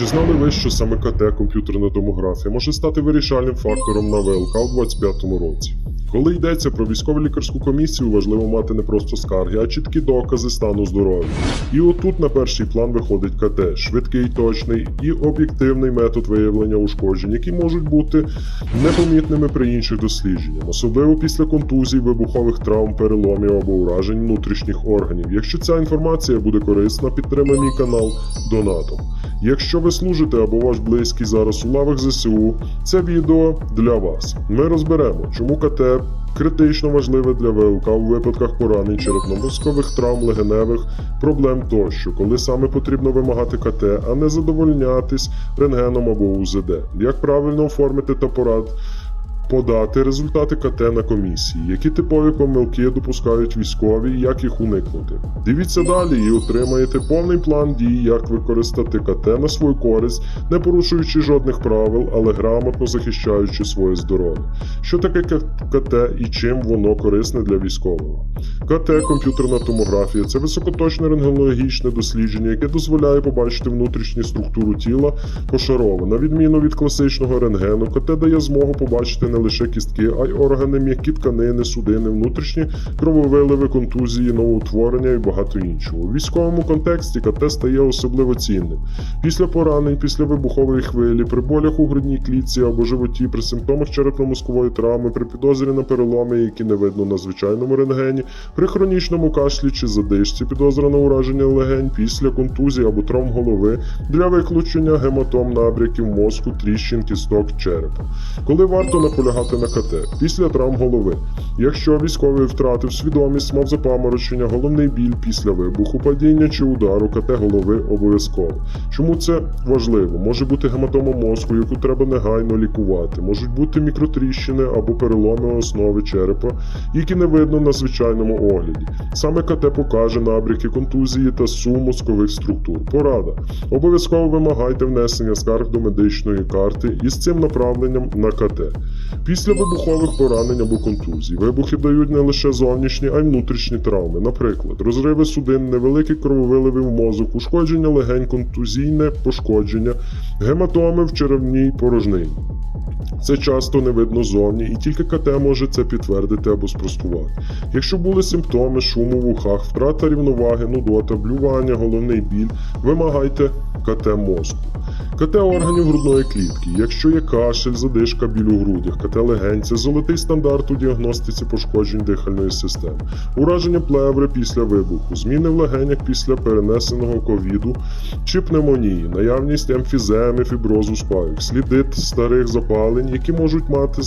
Чи знали ви, що саме КТ комп'ютерна томографія може стати вирішальним фактором на ВЛК у 2025 році? Коли йдеться про військово-лікарську комісію, важливо мати не просто скарги, а чіткі докази стану здоров'я. І отут на перший план виходить КТ швидкий, точний і об'єктивний метод виявлення ушкоджень, які можуть бути непомітними при інших дослідженнях, особливо після контузій, вибухових травм, переломів або уражень внутрішніх органів. Якщо ця інформація буде корисна, підтримай мій канал донатом. Якщо ви служите або ваш близький зараз у лавах ЗСУ, це відео для вас. Ми розберемо, чому КТ критично важливе для ВЛК у випадках поранень черепно-мозкових травм, легеневих проблем тощо, коли саме потрібно вимагати КТ, а не задовольнятись рентгеном або УЗД. Як правильно оформити та порад подати результати КТ на комісії, які типові помилки допускають військові, як їх уникнути. Дивіться далі і отримаєте повний план дій, як використати КТ на свою користь, не порушуючи жодних правил, але грамотно захищаючи своє здоров'я. Що таке КТ і чим воно корисне для військового? КТ комп'ютерна томографія це високоточне рентгенологічне дослідження, яке дозволяє побачити внутрішню структуру тіла пошарово. На відміну від класичного рентгену, КТ дає змогу побачити не лише кістки, а й органи, м'які тканини, судини, внутрішні крововиливи, контузії, новоутворення і багато іншого. У військовому контексті КТ стає особливо цінним. Після поранень, після вибухової хвилі, при болях у грудній клітці або животі, при симптомах черепно-мозкової травми, при підозрі на переломи, які не видно на звичайному рентгені, при хронічному кашлі чи задишці, підозра на ураження легень, після контузії або травм голови для виключення гематом набряків мозку, тріщин, кісток, черепа. Коли варто наполягати на КТ після травм голови, якщо військовий втратив свідомість, мав запаморочення, головний біль після вибуху, падіння чи удару, КТ голови обов'язково. Чому це важливо? Може бути гематома мозку, яку треба негайно лікувати, можуть бути мікротріщини або переломи основи черепа, які не видно на звичайному огляді. Саме КТ покаже набряки контузії та сум мозкових структур. Порада. Обов'язково вимагайте внесення скарг до медичної карти із цим направленням на КТ. Після вибухових поранень або контузій вибухи дають не лише зовнішні, а й внутрішні травми, наприклад, розриви судин, невеликі крововиливи в мозок, ушкодження легень, контузійне пошкодження, гематоми в черевній порожнині. Це часто не видно зовні, і тільки КТ може це підтвердити або спростувати. Якщо були симптоми шуму в ухах, втрата рівноваги, нудота, блювання, головний біль, вимагайте КТ мозку. КТ органів грудної клітки. Якщо є кашель, задишка, біль у грудях, КТ легень це золотий стандарт у діагностиці пошкоджень дихальної системи, ураження плеври після вибуху, зміни в легенях після перенесеного ковіду чи пневмонії, наявність емфіземи, фіброзу спаюк, сліди старих запалень, які можуть мати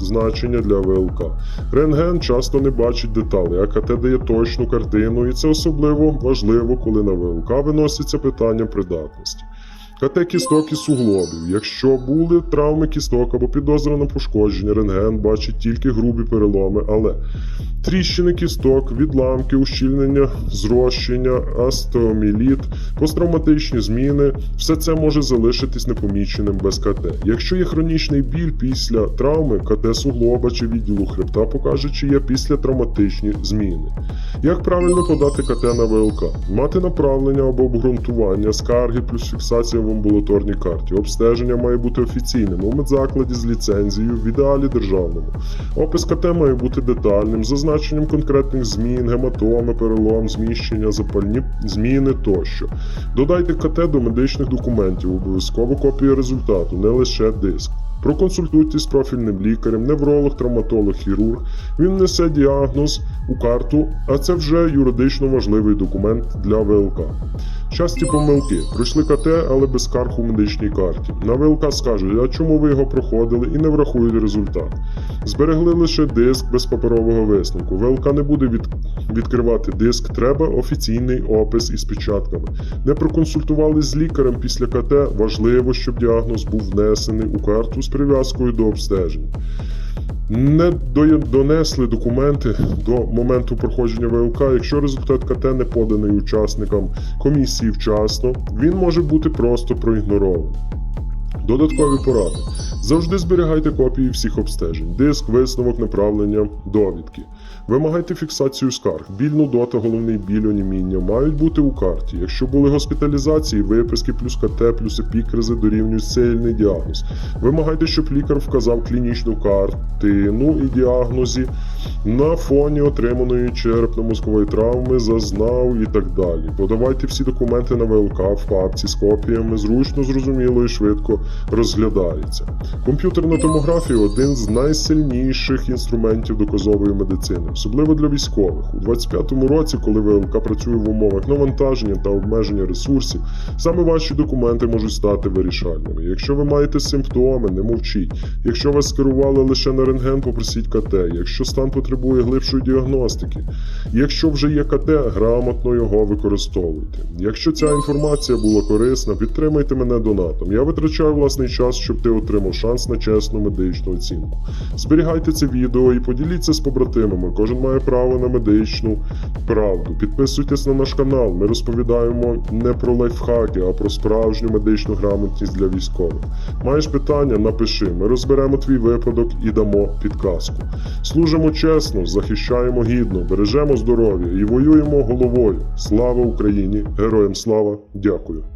значення для ВЛК. Рентген часто не бачить деталей, а КТ дає точну картину, і це особливо важливо, коли на ВЛК виноситься питання придатності. КТ кісток і суглобів. Якщо були травми кісток або підозра на пошкодження, рентген бачить тільки грубі переломи, але тріщини кісток, відламки, ущільнення, зрощення, астеоміліт, посттравматичні зміни все це може залишитись непоміченим без КТ. Якщо є хронічний біль після травми, КТ суглоба чи відділу хребта покаже, чи є післятравматичні зміни. Як правильно подати КТ на ВЛК? Мати направлення або обґрунтування, скарги плюс фіксація в амбулаторній карті. Обстеження має бути офіційним у медзакладі з ліцензією, в ідеалі державному. Опис КТ має бути детальним, з зазначенням конкретних змін, гематоми, перелом, зміщення, запальні зміни тощо. Додайте КТ до медичних документів, обов'язково копію результату, не лише диск. Проконсультуйтесь з профільним лікарем, невролог, травматолог, хірург. Він несе діагноз у карту, а це вже юридично важливий документ для ВЛК. Часті помилки. Пройшли КТ, але без скарг у медичній карті. На ВЛК скажуть, а чому ви його проходили і не врахують результат. Зберегли лише диск без паперового висновку. ВЛК не буде від... відкривати диск, треба офіційний опис із печатками. Не проконсультувались з лікарем після КТ. Важливо, щоб діагноз був внесений у карту з прив'язкою до обстежень. Не донесли документи до моменту проходження ВЛК. Якщо результат КТ не поданий учасникам комісії вчасно, він може бути просто проігнорований. Додаткові поради. Завжди зберігайте копії всіх обстежень, диск, висновок, направлення, довідки. Вимагайте фіксацію скарг, біль нудота, головний біль, оніміння мають бути у карті. Якщо були госпіталізації, виписки плюс КТ, плюс епікризи дорівнюють сильний діагноз. Вимагайте, щоб лікар вказав клінічну картину і діагнозі на фоні отриманої черепно-мозкової травми, зазнав і так далі. Подавайте всі документи на ВЛК в папці з копіями, зручно, зрозуміло і швидко розглядається. Комп'ютерна томографія один з найсильніших інструментів доказової медицини, особливо для військових. У 25-му році, коли ВЛК працює в умовах навантаження та обмеження ресурсів, саме ваші документи можуть стати вирішальними. Якщо ви маєте симптоми, не мовчіть. Якщо вас скерували лише на рентген, попросіть КТ. Якщо стан потребує глибшої діагностики, якщо вже є КТ, грамотно його використовуйте. Якщо ця інформація була корисна, підтримайте мене донатом. Я витрачаю власний час, щоб ти отримав шанс на чесну медичну оцінку. Зберігайте це відео і поділіться з побратимами. Кожен має право на медичну правду. Підписуйтесь на наш канал. Ми розповідаємо не про лайфхаки, а про справжню медичну грамотність для військових. Маєш питання? Напиши. Ми розберемо твій випадок і дамо підказку. Служимо чесно, захищаємо гідно, бережемо здоров'я і воюємо головою. Слава Україні! Героям слава! Дякую!